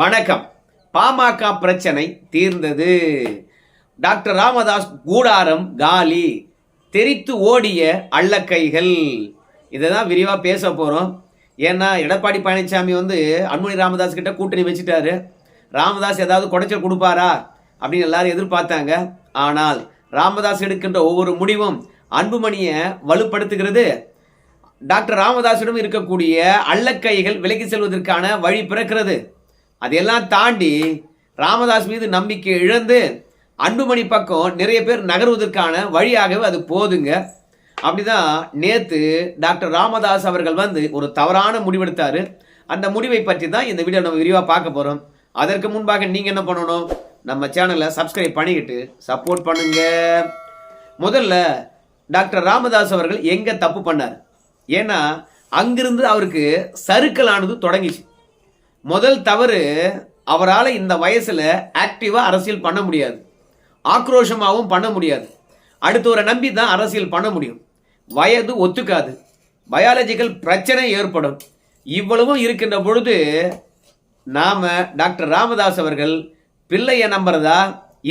வணக்கம். பாமக பிரச்சனை தீர்ந்தது. டாக்டர் ராமதாஸ் கூடாரம் காலி தெரித்து ஓடிய அள்ளக்கைகள் இதை தான் விரிவாக பேச போகிறோம் ஏன்னா எடப்பாடி பழனிசாமி வந்து அன்புமணி ராமதாஸ் கிட்ட கூட்டணி வச்சுட்டாரு. ராமதாஸ் ஏதாவது குடைச்சல் கொடுப்பாரா? அப்படின்னு எல்லாரும் எதிர்பார்த்தாங்க. ஆனால் ராமதாஸ் எடுக்கின்ற ஒவ்வொரு முடிவும் அன்புமணியை வலுப்படுத்துகிறது. டாக்டர் ராமதாஸிடம் இருக்கக்கூடிய அள்ளக்கைகள் விலகி செல்வதற்கான வழி பிறக்கிறது. அதையெல்லாம் தாண்டி ராமதாஸ் மீது நம்பிக்கை இழந்து அன்புமணி பக்கம் நிறைய பேர் நகர்வதற்கான வழியாகவே அது போதுங்க. அப்படிதான் நேத்து டாக்டர் ராமதாஸ் அவர்கள் வந்து ஒரு தவறான முடிவெடுத்தாரு. அந்த முடிவை பற்றி தான் இந்த வீடியோ நம்ம விரிவாக பார்க்க போகிறோம் அதற்கு முன்பாக நீங்கள் என்ன பண்ணணும்? நம்ம சேனலை சப்ஸ்கிரைப் பண்ணிக்கிட்டு சப்போர்ட் பண்ணுங்க. முதல்ல டாக்டர் ராமதாஸ் அவர்கள் எங்க தப்பு பண்ணார்? ஏன்னா அங்கிருந்து அவருக்கு சருக்கலானது தொடங்கிச்சு. முதல் தவறு அவரால் இந்த வயசில் ஆக்டிவாக அரசியல் பண்ண முடியாது. ஆக்ரோஷமாகவும் பண்ண முடியாது. அடுத்தவரை நம்பி தான் அரசியல் பண்ண முடியும். வயது ஒத்துக்காது. பயாலஜிக்கல் பிரச்சனை ஏற்படும். இவ்வளவும் இருக்கின்ற பொழுது நாம் டாக்டர் ராமதாஸ் அவர்கள் பிள்ளையை நம்புறதா?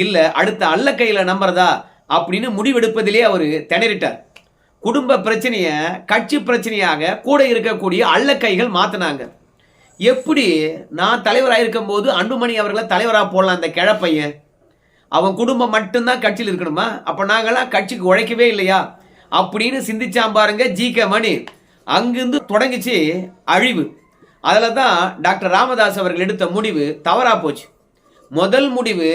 இல்லை அடுத்த அல்ல கையில் நம்புறதா? அப்படின்னு முடிவெடுப்பதிலே அவர் திணறிட்டார். குடும்ப பிரச்சனையை கட்சி பிரச்சனையாக கூட இருக்கக்கூடிய அல்ல கைகள் மாற்றினாங்க எப்படி நான் தலைவராக இருக்கும்போது அன்புமணி அவர்களை தலைவராக போடலாம் அந்த கிழப்பையன்? அவன் குடும்பம் மட்டும்தான் கட்சியில் இருக்கணுமா? அப்போ நாங்களாம் கட்சிக்கு உழைக்கவே இல்லையா? அப்படின்னு சிந்திச்சான் பாருங்க ஜி கே மணி. அங்கிருந்து தொடங்கிச்சு அழிவு. அதில் தான் டாக்டர் ராமதாஸ் அவர்கள் எடுத்த முடிவு தவறாக போச்சு. முதல் முடிவு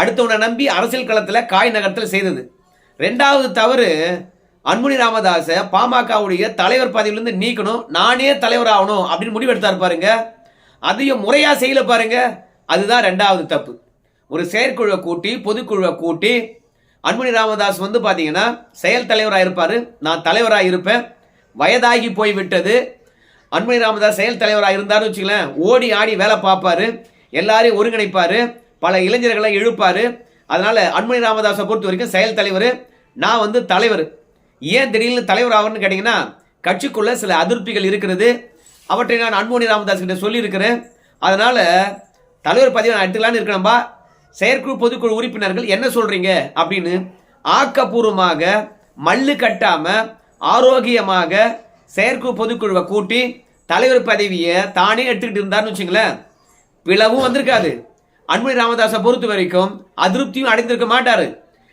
அடுத்தவனை நம்பி அரசியல் களத்தில் காய் நகரத்தில் செய்தது. ரெண்டாவது தவறு அன்புனி ராமதாஸை பாமகவுடைய தலைவர் பதவியிலிருந்து நீக்கணும் நானே தலைவர் ஆகணும் அப்படின்னு முடிவெடுத்தார் பாருங்க. அதையும் முறையா செய்யல பாருங்க. அதுதான் ரெண்டாவது தப்பு. ஒரு செயற்குழுவை கூட்டி பொதுக்குழுவை கூட்டி அன்புனி ராமதாஸ் வந்து பார்த்தீங்கன்னா செயல் தலைவராக இருப்பார். நான் தலைவராக இருப்பேன். வயதாகி போய்விட்டது அன்புமணி ராமதாஸ் செயல் தலைவராக இருந்தார்னு வச்சுங்களேன் ஓடி ஆடி வேலை பார்ப்பாரு. எல்லாரையும் ஒருங்கிணைப்பார். பல இளைஞர்களை இழுப்பார் அதனால் அன்புமணி ராமதாஸை பொறுத்த வரைக்கும் செயல் தலைவர் நான் வந்து தலைவர். ஏன் திடீர்னு தலைவர் ஆகணும்னு கேட்டிங்கன்னா கட்சிக்குள்ள சில அதிருப்திகள் இருக்கிறது. அவற்றை நான் அன்புமணி ராமதாஸ் கிட்ட சொல்லியிருக்கிறேன். அதனால் தலைவர் பதவி நான் எடுத்துக்கலான்னு இருக்கிறேன்பா செயற்குழு பொதுக்குழு உறுப்பினர்கள் என்ன சொல்கிறீங்க அப்படின்னு ஆக்கப்பூர்வமாக மல்லு கட்டாமல் ஆரோக்கியமாக செயற்குழு பொதுக்குழுவை கூட்டி தலைவர் பதவியை தானே எடுத்துக்கிட்டு இருந்தார்னு வச்சுங்களேன் பிளவும் வந்திருக்காது. அன்புமணி ராமதாஸை பொறுத்த வரைக்கும் அதிருப்தியும் அடைந்திருக்க மாட்டார்.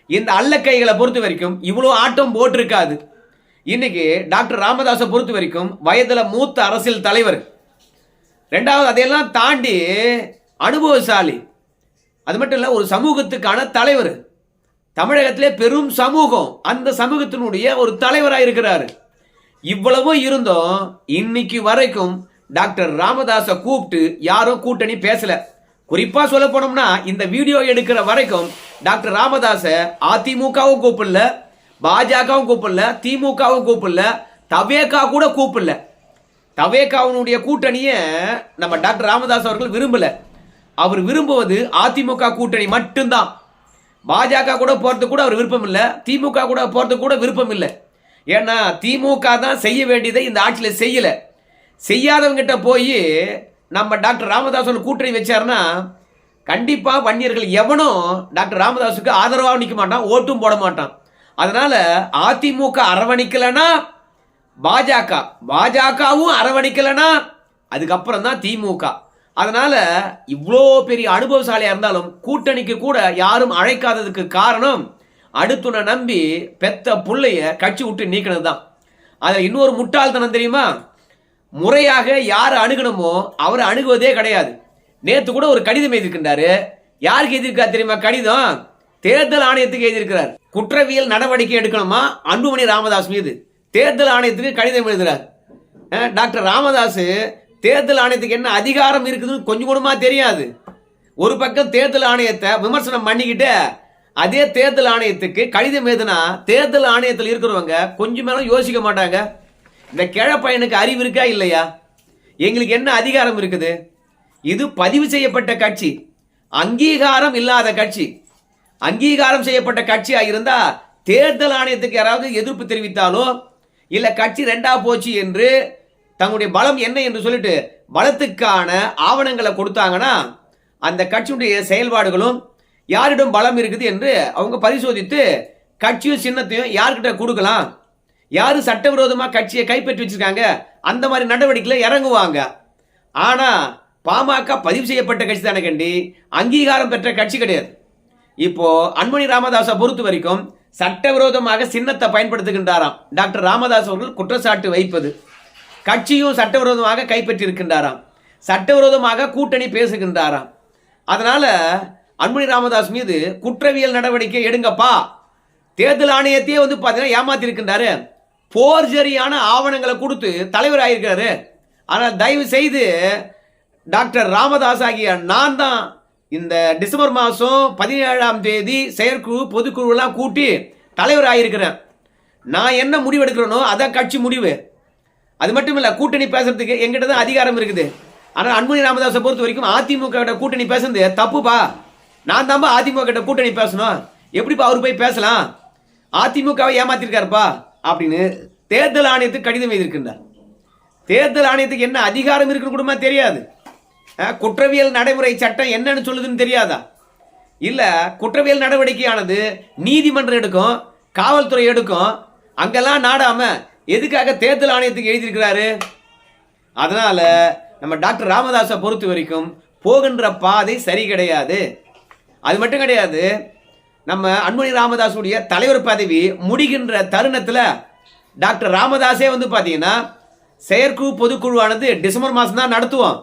இந்த அல்லக்கைகளை பொறுத்த வரைக்கும் இவ்வளோ ஆட்டம் போட்டிருக்காது. இன்னைக்கு டாக்டர் ராமதாஸை பொறுத்த வரைக்கும் வயதில் மூத்த அரசியல் தலைவர். ரெண்டாவது அதையெல்லாம் தாண்டி அனுபவசாலி. அது மட்டும் இல்லை ஒரு சமூகத்துக்கான தலைவர். தமிழகத்திலே பெரும் சமூகம் அந்த சமூகத்தினுடைய ஒரு தலைவராக இருக்கிறாரு. இவ்வளவும் இருந்தும் இன்னைக்கு வரைக்கும் டாக்டர் ராமதாஸை கூப்பிட்டு யாரும் கூட்டணி பேசலை. குறிப்பா சொல்ல போனோம்னா இந்த வீடியோ எடுக்கிற வரைக்கும் டாக்டர் ராமதாஸை அதிமுகவும் கூப்பிடல பாஜகவும் கூப்பிடல திமுகவும் கூப்பிடல தவேகா கூட கூப்பிடல. தவேகாவினுடைய கூட்டணியை நம்ம டாக்டர் ராமதாஸ் அவர்கள் விரும்பல. அவர் விரும்புவது அதிமுக கூட்டணி மட்டும்தான். பாஜக கூட போறதுக்கு கூட அவர் விருப்பம் இல்லை திமுக கூட போறதுக்கு கூட விருப்பம் இல்லை ஏன்னா திமுக தான் செய்ய வேண்டியதை இந்த ஆட்சியில் செய்யல. செய்யாதவங்கிட்ட போய் நம்ம டாக்டர் ராமதாஸோட கூட்டணி வச்சாருன்னா கண்டிப்பாக வன்னியர்கள் எவனும் டாக்டர் ராமதாஸுக்கு ஆதரவாக நிற்க மாட்டான் ஓட்டும் போட மாட்டான். அதனால் அதிமுக அரவணைக்கலைன்னா பாஜக பாஜகவும் அரவணைக்கலைன்னா அதுக்கப்புறம் தான் திமுக. அதனால் இவ்வளோ பெரிய அனுபவசாலியாக இருந்தாலும் கூட்டணிக்கு கூட யாரும் அழைக்காததுக்கு காரணம் அடுத்துனை நம்பி பெத்த பிள்ளைய கட்சி விட்டு நீக்கினது தான் அதில் இன்னொரு முட்டாள்தனம் தெரியுமா? முறையாக யார் அணுகணுமோ அவர் அணுகுவதே கிடையாது. நேற்று கூட ஒரு கடிதம் எழுதியிருக்கின்றாரு. யாருக்கு எழுதியிருக்காரு தெரியுமா கடிதம்? தேர்தல் ஆணையத்துக்கு எழுதியிருக்கிறார். குற்றவியல் நடவடிக்கை எடுக்கணுமா? அன்புமணி ராமதாஸ் மீது. தேர்தல் ஆணையத்துக்கு கடிதம் எழுதுகிறார் டாக்டர் ராமதாஸ் தேர்தல் ஆணையத்துக்கு என்ன அதிகாரம் இருக்குதுன்னு கொஞ்சம் கூடமா தெரியாது. ஒரு பக்கம் தேர்தல் ஆணையத்தை விமர்சனம் பண்ணிக்கிட்டு அதே தேர்தல் ஆணையத்துக்கு கடிதம் எழுதுனா தேர்தல் ஆணையத்தில் இருக்கிறவங்க கொஞ்சம் மேலும் யோசிக்க மாட்டாங்க. இந்த கிழப்பையனுக்கு அறிவு இருக்கா இல்லையா? எங்களுக்கு என்ன அதிகாரம் இருக்குது? இது பதிவு செய்யப்பட்ட கட்சி. அங்கீகாரம் இல்லாத கட்சி. அங்கீகாரம் செய்யப்பட்ட கட்சியாக இருந்தா தேர்தல் ஆணையத்துக்கு யாராவது எதிர்ப்பு தெரிவித்தாலோ இல்லை கட்சி ரெண்டா போச்சு என்று தங்களுடைய பலம் என்ன என்று சொல்லிட்டு பலத்துக்கான ஆவணங்களை கொடுத்தாங்கன்னா அந்த கட்சியுடைய செயல்பாடுகளும் யாரிடம் பலம் இருக்குது என்று அவங்க பரிசோதித்து கட்சியும் சின்னத்தையும் யார்கிட்ட கொடுக்கலாம்? யாரு சட்டவிரோதமாக கட்சியை கைப்பற்றி வச்சுருக்காங்க? அந்த மாதிரி நடவடிக்கையில் இறங்குவாங்க. ஆனால் பாமக பதிவு செய்யப்பட்ட கட்சி தானே கண்டி? அங்கீகாரம் பெற்ற கட்சி கிடையாது. இப்போது அன்மணி ராமதாஸை பொறுத்த வரைக்கும் சட்டவிரோதமாக சின்னத்தை பயன்படுத்துகின்றாராம். டாக்டர் ராமதாஸ் அவர்கள் குற்றச்சாட்டு வைப்பது. கட்சியும் சட்டவிரோதமாக கைப்பற்றி இருக்கின்றாராம் சட்டவிரோதமாக கூட்டணி பேசுகின்றாராம். அதனால் அன்புமணி ராமதாஸ் மீது குற்றவியல் நடவடிக்கை எடுங்கப்பா. தேர்தல் ஆணையத்தையே வந்து பார்த்தீங்கன்னா ஏமாத்திருக்கின்றாரு. போர்ஜரியான ஆவணங்களை கொடுத்து தலைவர் ஆகியிருக்கிறாரு ஆனால் தயவு செய்து டாக்டர் ராமதாஸ் ஆகிய நான் தான் இந்த டிசம்பர் மாதம் பதினேழாம் தேதி செயற்குழு பொதுக்குழுலாம் கூட்டி தலைவர் ஆகியிருக்கிறேன் நான் என்ன முடிவு எடுக்கிறேனோ அதான் கட்சி முடிவு. அது மட்டும் இல்லை கூட்டணி பேசுறதுக்கு எங்கிட்ட தான் அதிகாரம் இருக்குது. ஆனால் அன்புமணி ராமதாஸை பொறுத்த வரைக்கும் அதிமுக கிட்ட கூட்டணி பேசுறது தப்புப்பா. நான் தான்ப்பா அதிமுக கிட்ட கூட்டணி பேசணும். எப்படிப்பா அவர் போய் பேசலாம்? அதிமுகவை ஏமாத்திருக்காருப்பா. அப்படின்னு தேர்தல் ஆணையத்துக்கு கடிதம் எழுதியிருக்கின்றார். தேர்தல் ஆணையத்துக்கு என்ன அதிகாரம் இருக்குன்னு கூடமா தெரியாது. குற்றவியல் நடைமுறை சட்டம் என்னன்னு சொல்லுதுன்னு தெரியாதா? இல்லை குற்றவியல் நடவடிக்கையானது நீதிமன்றம் எடுக்கும் காவல்துறை எடுக்கும் அங்கெல்லாம் நாடாம எதுக்காக தேர்தல் ஆணையத்துக்கு எழுதியிருக்கிறாரு? அதனால நம்ம டாக்டர் ராமதாஸை பொறுத்த வரைக்கும் போகின்ற பாதை சரி கிடையாது. அது மட்டும் கிடையாது நம்ம அன்புமணி ராமதாஸுடைய தலைவர் பதவி முடிகின்ற தருணத்தில் டாக்டர் ராமதாஸே வந்து பார்த்தீங்கன்னா செயற்குழு பொதுக்குழுவானது டிசம்பர் மாதம் தான் நடத்துவோம்.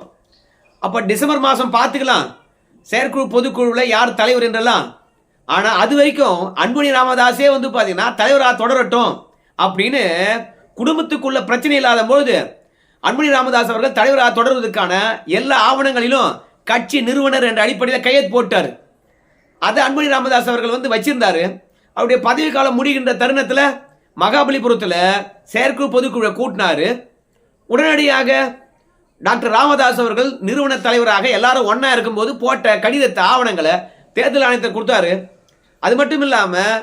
அப்போ டிசம்பர் மாதம் பார்த்துக்கலாம் செயற்குழு பொதுக்குழுவில் யார் தலைவர் என்றெல்லாம். ஆனால் அது வரைக்கும் அன்புமணி ராமதாஸே வந்து பார்த்தீங்கன்னா தலைவராக தொடரட்டும் அப்படின்னு குடும்பத்துக்குள்ள பிரச்சனை இல்லாத பொழுது அன்புமணி ராமதாஸ் அவர்கள் தலைவராக தொடர்வதற்கான எல்லா ஆவணங்களிலும் கட்சி நிறுவனர் என்ற அடிப்படையில் கையெழுத்து போட்டார். அதை அன்புமணி ராமதாஸ் அவர்கள் வந்து வச்சிருந்தாரு. அவருடைய பதவி காலம் முடிகின்ற தருணத்தில் மகாபலிபுரத்தில் செயற்குழு பொதுக்குழுவை கூட்டினாரு. உடனடியாக டாக்டர் ராமதாஸ் அவர்கள் நிறுவன தலைவராக எல்லாரும் ஒன்றா இருக்கும்போது போட்ட கடிதத்தை ஆவணங்களை தேர்தல் ஆணையத்தை கொடுத்தாரு. அது மட்டும் இல்லாமல்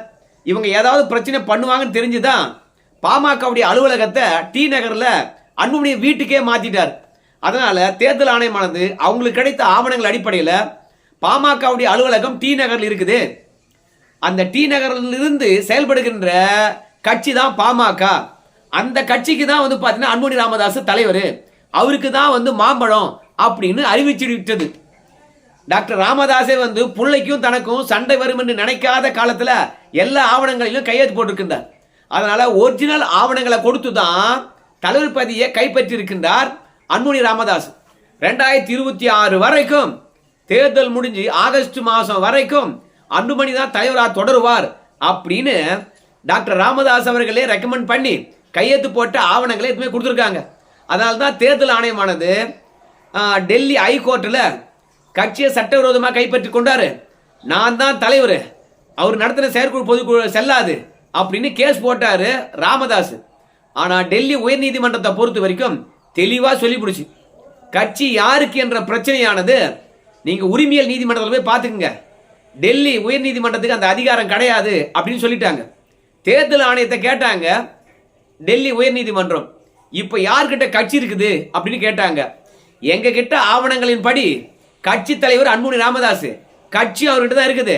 இவங்க ஏதாவது பிரச்சனை பண்ணுவாங்கன்னு தெரிஞ்சு தான் பாமகவுடைய அலுவலகத்தை டி நகரில் அன்புமணி வீட்டுக்கே மாற்றிட்டார் அதனால் தேர்தல் ஆணையமானது அவங்களுக்கு கிடைத்த ஆவணங்கள் அடிப்படையில் பாமகவுடைய அலுவலகம் டி நகரில் இருக்குது. அந்த டி நகரில் இருந்து செயல்படுகின்ற கட்சி தான் பாமக. அந்த கட்சிக்கு தான் வந்து பார்த்தீங்கன்னா அன்புமணி ராமதாஸ் தலைவர். அவருக்கு தான் வந்து மாம்பழம் அப்படின்னு அறிவிச்சு விட்டது டாக்டர் ராமதாஸே வந்து பிள்ளைக்கும் தனக்கும் சண்டை வரும் என்று நினைக்காத காலத்தில் எல்லா ஆவணங்களிலும் கையெழுத்து போட்டிருக்கின்றார். அதனால் ஒரிஜினல் ஆவணங்களை கொடுத்து தான் தலைவர் பதியை கைப்பற்றியிருக்கின்றார் அன்புமணி ராமதாஸ் ரெண்டாயிரத்தி இருபத்தி ஆறு வரைக்கும் தேர்தல் முடிஞ்சு ஆகஸ்ட் மாதம் வரைக்கும் அன்புமணி தான் தலைவராக தொடருவார் அப்படின்னு டாக்டர் ராமதாஸ் அவர்களே ரெக்கமெண்ட் பண்ணி கையெழுத்து போட்ட ஆவணங்களை எதுவுமே கொடுத்துருக்காங்க. அதனால தான் தேர்தல் ஆணையமானது டெல்லி ஹைகோர்ட்டில் கட்சியை சட்டவிரோதமாக கைப்பற்றி கொண்டார். நான் தான் தலைவர். அவர் நடத்தின செயற்குழு பொதுக்குழு செல்லாது அப்படின்னு கேஸ் போட்டாரு ராமதாஸ். ஆனால் டெல்லி உயர்நீதிமன்றத்தை பொறுத்த வரைக்கும் தெளிவாக சொல்லிவிடுச்சு கட்சி யாருக்கு என்ற பிரச்சனையானது நீங்கள் உரிமையல் நீதிமன்றத்தில் போய் பார்த்துக்குங்க. டெல்லி உயர்நீதிமன்றத்துக்கு அந்த அதிகாரம் கிடையாது அப்படின்னு சொல்லிட்டாங்க. தேர்தல் ஆணையத்தை கேட்டாங்க. டெல்லி உயர்நீதிமன்றம் இப்போ யார்கிட்ட கட்சி இருக்குது அப்படின்னு கேட்டாங்க. எங்கள் கிட்ட ஆவணங்களின் படி கட்சி தலைவர் அன்புமணி ராமதாஸ் கட்சி அவர்கிட்ட தான் இருக்குது.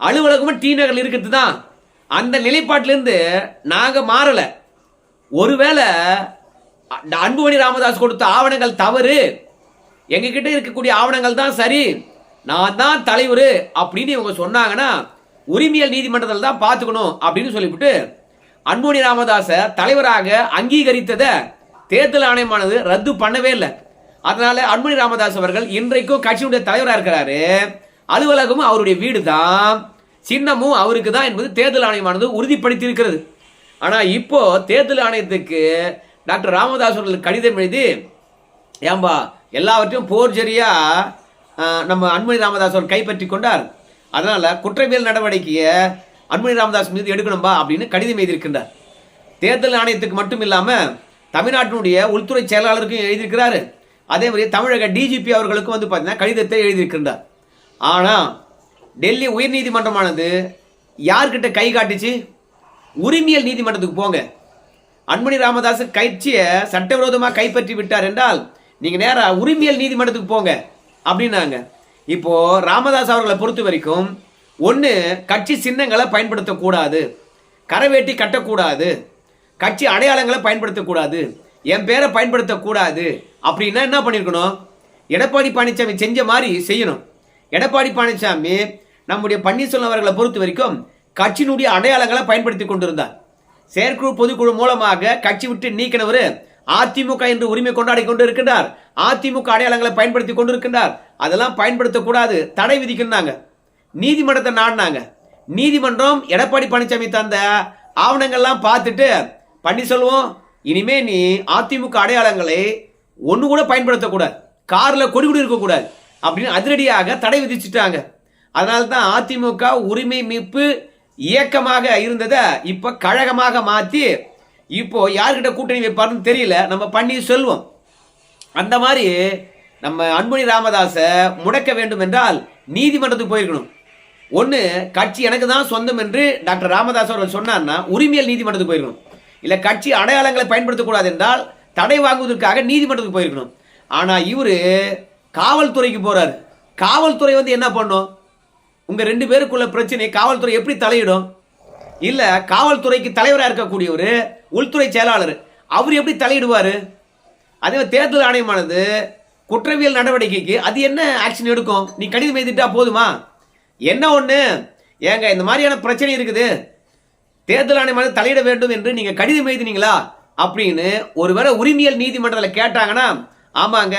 அலுவலகமும் டி நகரில் இருக்கிறது தான். அந்த நிலைப்பாட்டிலேருந்து நாங்கள் மாறலை. ஒருவேளை அன்புமணி ராமதாஸ் கொடுத்த ஆவணங்கள் தவறு. எங்ககிட்ட இருக்கக்கூடிய ஆவணங்கள் தான் சரி. நான் தான் தலைவர் அப்படின்னு இவங்க சொன்னாங்கன்னா உரிமையல் நீதிமன்றத்தில் தான் பார்த்துக்கணும் அப்படின்னு சொல்லிவிட்டு அன்புமணி ராமதாஸை தலைவராக அங்கீகரித்ததை தேர்தல் ஆணையமானது ரத்து பண்ணவே இல்லை. அதனால அன்புமணி ராமதாஸ் அவர்கள் இன்றைக்கும் கட்சியுடைய தலைவராக இருக்கிறாரு. அலுவலகமும் அவருடைய வீடு தான் சின்னமும் அவருக்கு தான் என்பது தேர்தல் ஆணையமானது உறுதிப்படுத்தி இருக்கிறது ஆனால் இப்போ தேர்தல் ஆணையத்துக்கு டாக்டர் ராமதாஸ் அவர்கள் கடிதம் எழுதி ஏம்பா எல்லாவற்றையும் போர்ஜரியா நம்ம அன்புமணி ராமதாஸ் அவர் கைப்பற்றி கொண்டார். அதனால குற்றவியல் நடவடிக்கையை அன்புமணி ராமதாஸ் மீது எடுக்கணும்பா அப்படின்னு கடிதம் எழுதியிருக்கின்றார். தேர்தல் ஆணையத்துக்கு மட்டும் இல்லாமல் தமிழ்நாட்டினுடைய உள்துறை செயலாளருக்கும் எழுதியிருக்கிறாரு. அதே மாதிரி தமிழக டிஜிபி அவர்களுக்கும் வந்து பார்த்தீங்கன்னா கடிதத்தை எழுதியிருக்கின்றார். ஆனால் டெல்லி உயர்நீதிமன்றமானது யார்கிட்ட கை காட்டுச்சு? உரிமையல் நீதிமன்றத்துக்கு போங்க. அன்புமணி ராமதாஸ் கட்சியை சட்டவிரோதமாக கைப்பற்றி விட்டார் என்றால் நீங்க நேரா உரிமையல் நீதிமன்றத்துக்கு போங்க அப்படின்னாங்க. இப்போ ராமதாஸ் அவர்களை பொறுத்த வரைக்கும் ஒன்று கட்சி சின்னங்களை பயன்படுத்தக்கூடாது. கரவேட்டி கட்டக்கூடாது. கட்சி அடையாளங்களை பயன்படுத்தக்கூடாது. என் பேரை பயன்படுத்தக்கூடாது. அப்படின்னா என்ன பண்ணியிருக்கணும் எடப்பாடி பழனிசாமி செஞ்ச மாதிரி செய்யணும். எடப்பாடி பழனிசாமி நம்முடைய பன்னீர்செல்வம் அவர்களை பொறுத்த வரைக்கும் கட்சியினுடைய அடையாளங்களை பயன்படுத்தி கொண்டிருந்தார். செயற்குழு பொதுக்குழு மூலமாக கட்சி விட்டு நீக்கினவர் அதிமுக என்று உரிமை கொண்டாடி கொண்டு இருக்கின்றார் அதிமுக அடையாளங்களை பயன்படுத்தி கொண்டிருக்கின்றார். அதெல்லாம் பயன்படுத்தக்கூடாது தடை விதிக்கிறாங்க நீதிமன்றத்தை நாடினாங்க. நீதிமன்றம் எடப்பாடி பழனிசாமி தந்த ஆவணங்கள்லாம் பார்த்துட்டு பண்ணி சொல்லுவோம் இனிமே நீ அதிமுக அடையாளங்களை ஒன்று கூட பயன்படுத்தக்கூடாது காரில் கொடி கூட இருக்கக்கூடாது அப்படின்னு அதிரடியாக தடை விதிச்சுட்டாங்க. அதனால தான் அதிமுக உரிமை மீட்பு இயக்கமாக இருந்ததை இப்போ கழகமாக மாற்றி இப்போ யார்கிட்ட கூட்டணி வைப்பாருன்னு தெரியல நம்ம பண்ணி சொல்வோம். அந்த மாதிரி நம்ம அன்புணி ராமதாஸை முடக்க வேண்டும் என்றால் நீதிமன்றத்துக்கு போயிருக்கணும். ஒன்று கட்சி எனக்கு தான் சொந்தம் என்று டாக்டர் ராமதாஸ் அவர்கள் சொன்னார்னா உரிமையல் நீதிமன்றத்துக்கு போயிருக்கணும். இல்லை கட்சி அடையாளங்களை பயன்படுத்தக்கூடாது என்றால் தடை வாங்குவதற்காக நீதிமன்றத்துக்கு போயிருக்கணும். ஆனால் இவர் காவல்துறைக்கு போகிறார் காவல்துறை வந்து என்ன பண்ணும்? உங்கள் ரெண்டு பேருக்குள்ள பிரச்சனை காவல்துறை எப்படி தலையிடும்? இல்லை காவல்துறைக்கு தலைவராக இருக்கக்கூடியவர் உள்துறை செயலாளர் அவர் எப்படி தலையிடுவார்? அதே மாதிரி தேர்தல் ஆணையமானது குற்றவியல் நடவடிக்கைக்கு அது என்ன ஆக்ஷன் எடுக்கும்? நீ கடிதம் எழுதிட்டா போதுமா? என்ன ஒன்று ஏங்க இந்த மாதிரியான பிரச்சனை இருக்குது. தேர்தல் ஆணையமானது தலையிட வேண்டும் என்று நீங்கள் கடிதம் எழுதினீங்களா? அப்படின்னு ஒருவேளை உரிமையல் நீதிமன்றத்தில் கேட்டாங்கன்னா ஆமாங்க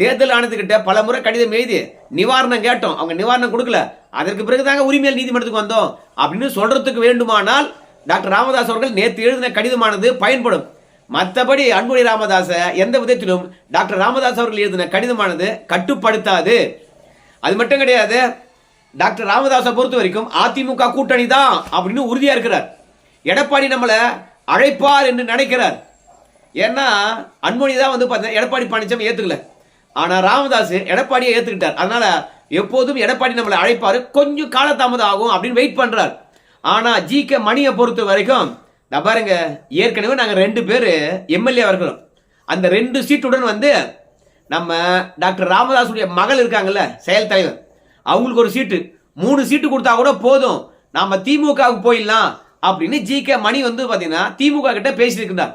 தேர்தல் ஆணையத்துக்கிட்ட பல முறை கடிதம் எழுதி நிவாரணம் கேட்டோம். அவங்க நிவாரணம் கொடுக்கல. அதற்கு பிறகு தாங்க உரிமையல் நீதிமன்றத்துக்கு வந்தோம். அப்படின்னு சொல்றதுக்கு வேண்டுமானால் டாக்டர் ராமதாஸ் அவர்கள் நேற்று எழுதின கடிதமானது பயன்படும். மற்றபடி அன்புமணி ராமதாஸை எந்த விதத்திலும் டாக்டர் ராமதாஸ் அவர்கள் எழுதின கடிதமானது கட்டுப்படுத்தாது. அது மட்டும் கிடையாது டாக்டர் ராமதாஸை பொறுத்த வரைக்கும் அதிமுக கூட்டணி தான் அப்படின்னு உறுதியா இருக்கிறார். எடப்பாடி நம்மளை அழைப்பார் என்று நினைக்கிறார். ஏன்னா அன்மொழி தான் வந்து பார்த்தீங்கன்னா எடப்பாடி பழனிசாமி ஏற்றுக்கல ஆனால் ராமதாஸ் எடப்பாடியை ஏற்றுக்கிட்டார் அதனால எப்போதும் எடப்பாடி நம்மளை அழைப்பார். கொஞ்சம் காலதாமதம் ஆகும் அப்படின்னு வெயிட் பண்றார். ஆனா ஜி கே மணியை பொறுத்த வரைக்கும் நான் பாருங்க ஏற்கனவே நாங்கள் ரெண்டு பேர் எம்எல்ஏ இருக்கிறோம் அந்த ரெண்டு சீட்டுடன் வந்து நம்ம டாக்டர் ராமதாஸுடைய மகள் இருக்காங்கல்ல செயல் தலைவர். அவங்களுக்கு ஒரு சீட்டு. மூணு சீட்டு கொடுத்தா கூட போதும். நாம் திமுகவுக்கு போயிடலாம் அப்படின்னு ஜி கே மணி வந்து பார்த்தீங்கன்னா திமுக கிட்ட பேசியிருக்கிறார்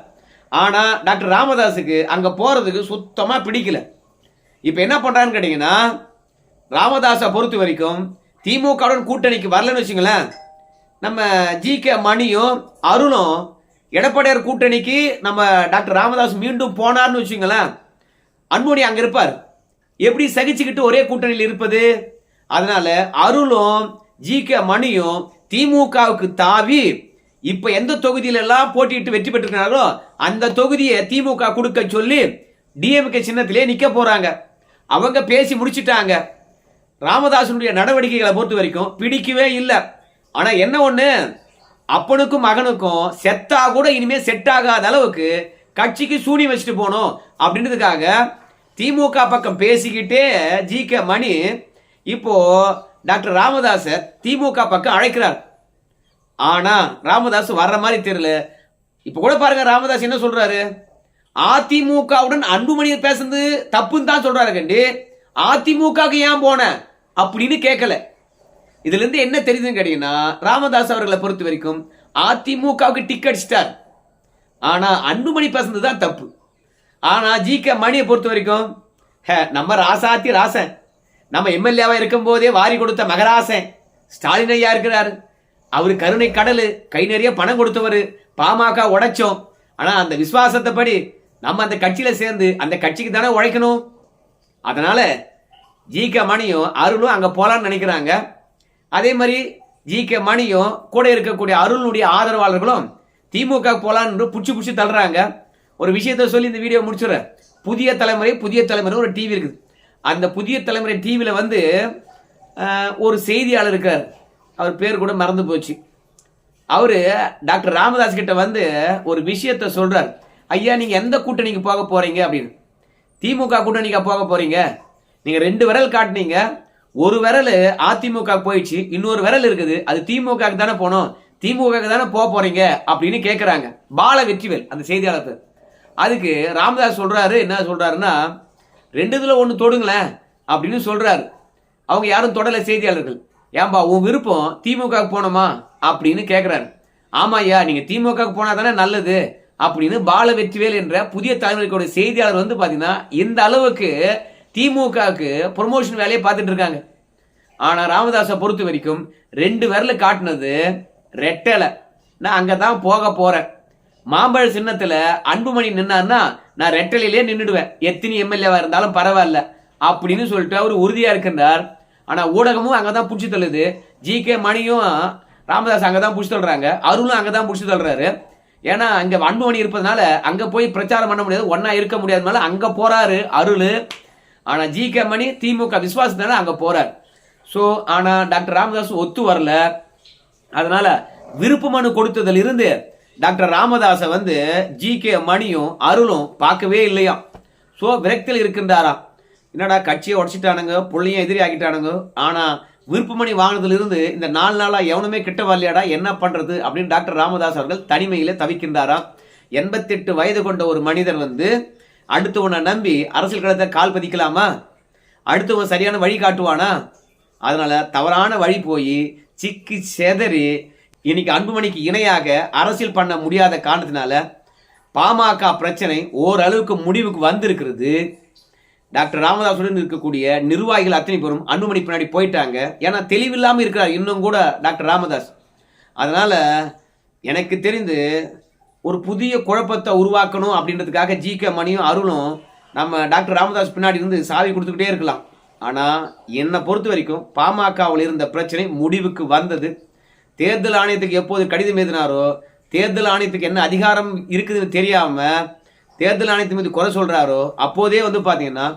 ஆனால் டாக்டர் ராமதாஸுக்கு அங்கே போகிறதுக்கு சுத்தமாக பிடிக்கல. இப்போ என்ன பண்ணுறான்னு கேட்டிங்கன்னா ராமதாஸை பொறுத்த வரைக்கும் திமுகவுடன் கூட்டணிக்கு வரலன்னு வச்சுங்களேன் நம்ம ஜி கே மணியும் அருணும் எடப்பாடியார் கூட்டணிக்கு நம்ம டாக்டர் ராமதாஸ் மீண்டும் போனார்னு வச்சுங்களேன் அன்புமணி அங்கே இருப்பார். எப்படி சகிச்சுக்கிட்டு ஒரே கூட்டணியில் இருப்பது? அதனால அருளும் ஜி கே மணியும் திமுகவுக்கு தாவி இப்ப எந்த தொகுதியில எல்லாம் போட்டியிட்டு வெற்றி பெற்றிருக்கிறாரோ அந்த தொகுதியை திமுக கொடுக்க சொல்லி டிஎம்கே சின்னத்திலே நிக்க போறாங்க. அவங்க பேசி முடிச்சிட்டாங்க. ராமதாசனுடைய நடவடிக்கைகளை பொறுத்த வரைக்கும் பிடிக்கவே இல்லை. ஆனால் என்ன ஒன்று அப்பனுக்கும் மகனுக்கும் செத்தா கூட இனிமேல் செட் ஆகாத அளவுக்கு கட்சிக்கு சூனி வச்சுட்டு போகணும் அப்படின்றதுக்காக திமுக பக்கம் பேசிக்கிட்டே ஜி கே மணி இப்போ டாக்டர் ராமதாஸை திமுக பக்கம் அழைக்கிறார். ஆனா ராமதாஸ் வர்ற மாதிரி தெரியல. இப்போ கூட பாருங்க ராமதாஸ் என்ன சொல்றாரு? அதிமுகவுடன் அன்புமணி பேசுறது தப்புன்னு தான் சொல்றாரு கண்டி. அதிமுகவுக்கு ஏன் போன? அப்படின்னு கேட்கல இதுல இருந்து என்ன தெரியுதுன்னு கேட்டீங்கன்னா ராமதாஸ் அவர்களை பொறுத்த வரைக்கும் அதிமுகவுக்கு டிக்கெட் ஸ்டார் ஆனா அன்புமணி பேசுனது தான் தப்பு. ஆனா ஜி கே மணியை பொறுத்த வரைக்கும் ஹே, நம்ம ராசாத்தி ராசன். நம்ம எம்எல்ஏவா இருக்கும் போதே வாரி கொடுத்த மகராசன். ஸ்டாலின் ஐயா இருக்கிறாரு. அவரு கருணை கடலு கை நிறைய பணம் கொடுத்தவர். பாமக உடைச்சோம். ஆனா அந்த விசுவாசத்தை படி நம்ம அந்த கட்சியில சேர்ந்து அந்த கட்சிக்கு தானே உழைக்கணும்? அதனால ஜி கே மணியும் அருளும் அங்கே போகலான்னு நினைக்கிறாங்க. அதே மாதிரி ஜி கே மணியும் கூட இருக்கக்கூடிய அருளுடைய ஆதரவாளர்களும் திமுக போகலான்னு பிடிச்சி பிடிச்சி தள்ளுறாங்க. ஒரு விஷயத்த சொல்லி இந்த வீடியோ முடிச்சுடுறேன் புதிய தலைமுறை புதிய தலைமுறை ஒரு டிவி இருக்குது. அந்த புதிய தலைமுறை டிவியில் வந்து ஒரு செய்தியாளர் இருக்கார். அவர் பேர் கூட மறந்து போச்சு. அவர் டாக்டர் ராமதாஸ் கிட்ட வந்து ஒரு விஷயத்த சொல்கிறார் ஐயா நீங்கள் எந்த கூட்டணிக்கு போக போகிறீங்க அப்படின்னு. திமுக கூட்டணிக்கா போக போறீங்க? நீங்க ரெண்டு விரல் காட்டினீங்க. ஒரு விரல் அதிமுக போயிடுச்சு இன்னொரு விரல் இருக்குது. அது திமுக தானே போகணும். திமுக தானே போக போறீங்க அப்படின்னு கேட்குறாங்க பால வெற்றிவேல் அந்த செய்தியாளர். அதுக்கு ராமதாஸ் சொல்றாரு என்ன சொல்றாருன்னா ரெண்டு இதில் ஒன்று தொடுங்களேன் அப்படின்னு சொல்றாரு. அவங்க யாரும் தொடல செய்தியாளர்கள். ஏன்பா உன் விருப்பம் திமுகவுக்கு போனோமா அப்படின்னு கேட்குறாரு ஆமாம் ஐயா நீங்கள் திமுகவுக்கு போனா தானே நல்லது. அப்படின்னு பால வெற்றிவேல் என்ற புதிய தலைமுறைக்குடைய செய்தியாளர் வந்து பார்த்தீங்கன்னா இந்த அளவுக்கு திமுகவுக்கு ப்ரொமோஷன் வேலையை பார்த்துட்டு இருக்காங்க. ஆனால் ராமதாஸை பொறுத்த வரைக்கும் ரெண்டு விரல காட்டினது ரெட்டலை. நான் அங்கே தான் போக போகிறேன் மாம்பழ சின்னத்தில் அன்புமணி நின்னான்னா நான் ரெட்டலையிலே நின்றுடுவேன் எத்தனை எம்எல்ஏவாக இருந்தாலும் பரவாயில்ல அப்படின்னு சொல்லிட்டு அவர் உறுதியாக இருக்கின்றார். ஆனால் ஊடகமும் அங்கே தான் பிடிச்சி தள்ளுது. ஜி கே மணியும் ராமதாஸ் அங்கே தான் பிடிச்சி தள்ளுறாங்க. அருளும் அங்கே தான் பிடிச்சி தள்ளுறாரு. ஏன்னா அங்க அன்புமணி இருப்பதனால அங்க போய் பிரச்சாரம் பண்ண முடியாது ஒன்னா இருக்க முடியாதனால அங்க போறாரு அருள். ஆனா ஜி கே மணி திமுக விசுவாசத்தினால அங்க போகிறார் ஸோ ஆனா டாக்டர் ராமதாஸ் ஒத்து வரல. அதனால விருப்பு மனு கொடுத்ததில் இருந்து டாக்டர் ராமதாஸை வந்து ஜி கே மணியும் அருளும் பார்க்கவே இல்லையாம் ஸோ விரக்தியில் இருக்கின்றாராம். என்னடா கட்சியை உடச்சிட்டானுங்க புள்ளையும் எதிரி ஆக்கிட்டானுங்க. ஆனா விருப்பமணி வாங்கினதிலிருந்து இந்த நாலு நாளாக எவனுமே கிட்ட வரலையாடா என்ன பண்ணுறது அப்படின்னு டாக்டர் ராமதாஸ் அவர்கள் தனிமையில் தவிக்கின்றாராம். எண்பத்தெட்டு வயது கொண்ட ஒரு மனிதர் வந்து அடுத்தவனை நம்பி அரசியல் கழகத்தை கால் பதிக்கலாமா? அடுத்தவன் சரியான வழி காட்டுவானா? அதனால் தவறான வழி போய் சிக்கி செதறி இன்னைக்கு அன்புமணிக்கு இணையாக அரசியல் பண்ண முடியாத காரணத்தினால பாமக பிரச்சனை ஓரளவுக்கு முடிவுக்கு வந்திருக்கிறது. டாக்டர் ராமதாசுடன் இருக்கக்கூடிய நிர்வாகிகள் அத்தனை பேரும் அன்புமணி பின்னாடி போயிட்டாங்க. ஏன்னா தெளிவில்லாமல் இருக்கிறார். இன்னும் கூட டாக்டர் ராமதாஸ். அதனால் எனக்கு தெரிந்து ஒரு புதிய குழப்பத்தை உருவாக்கணும் அப்படின்றதுக்காக ஜி கே மணியும் அருளும் நம்ம டாக்டர் ராமதாஸ் பின்னாடி இருந்து சாவி கொடுத்துக்கிட்டே இருக்கலாம். ஆனால் என்னை பொறுத்த வரைக்கும் பாமகவில் இருந்த பிரச்சனை முடிவுக்கு வந்தது. தேர்தல் ஆணையத்துக்கு எப்போது கடிதம் எழுதினாரோ தேர்தல் ஆணையத்துக்கு என்ன அதிகாரம் இருக்குதுன்னு தெரியாமல் தேர்தல் ஆணையத்தின் மீது குறை சொல்கிறாரோ அப்போதே வந்து பார்த்தீங்கன்னா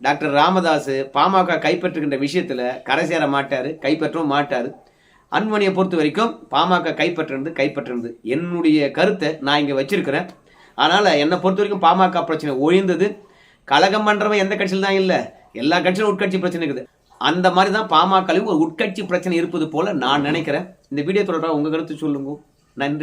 டாக்டர் ராமதாஸ் பாமக கைப்பற்றுகின்ற விஷயத்தில் கரை சேர மாட்டார் கைப்பற்றவும் மாட்டார். அன்புமணியை பொறுத்த வரைக்கும் பாமக கைப்பற்றுறது கைப்பற்றுறது என்னுடைய கருத்தை நான் இங்கே வச்சிருக்கிறேன். அதனால் என்னை பொறுத்த வரைக்கும் பாமக பிரச்சனை ஒழிந்தது. கழகம் பண்ணுறவன் எந்த கட்சியில் தான் இல்லை. எல்லா கட்சியிலும் உட்கட்சி பிரச்சனை இருக்குது. அந்த மாதிரி தான் பாமகலையும் ஒரு உட்கட்சி பிரச்சனை இருப்பது போல நான் நினைக்கிறேன். இந்த வீடியோ தொடர்பாக உங்கள் கருத்து சொல்லுங்க. நன்றி.